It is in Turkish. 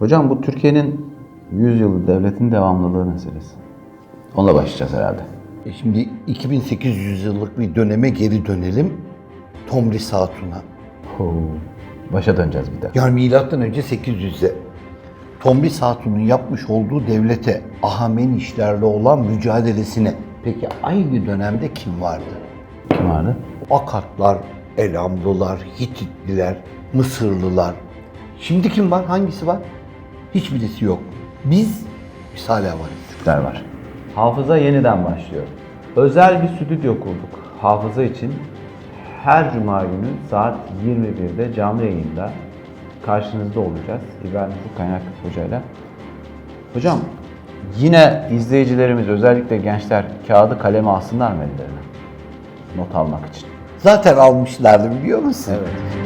Hocam bu Türkiye'nin 100 yılı devletin devamlılığı meselesi. Onunla başlayacağız herhalde. E Şimdi 2800 yıllık bir döneme geri dönelim. Tomris Hatun'a. Ho. Başa döneceğiz bir de. Yani milattan önce 800'de. Tomris Hatun'un yapmış olduğu devlete, Ahamenişlerle olan mücadelesine. Peki aynı dönemde kim vardı? Kim vardı? Akatlar, Elamlılar, Hititliler, Mısırlılar. Şimdi kim var? Hangisi var? Hiçbirisi yok. Biz biz hala varız. Türkler var. Hafıza yeniden başlıyor. Özel bir stüdyo kurduk. Hafıza için her cuma günü saat 21'de canlı yayında karşınızda olacağız. İbrahim Ufuk Kaynak Hoca'yla. Hocam yine izleyicilerimiz özellikle gençler kağıdı kalemi alsınlar mı ellerine? Not almak için. Zaten almışlardı biliyor musun? Evet.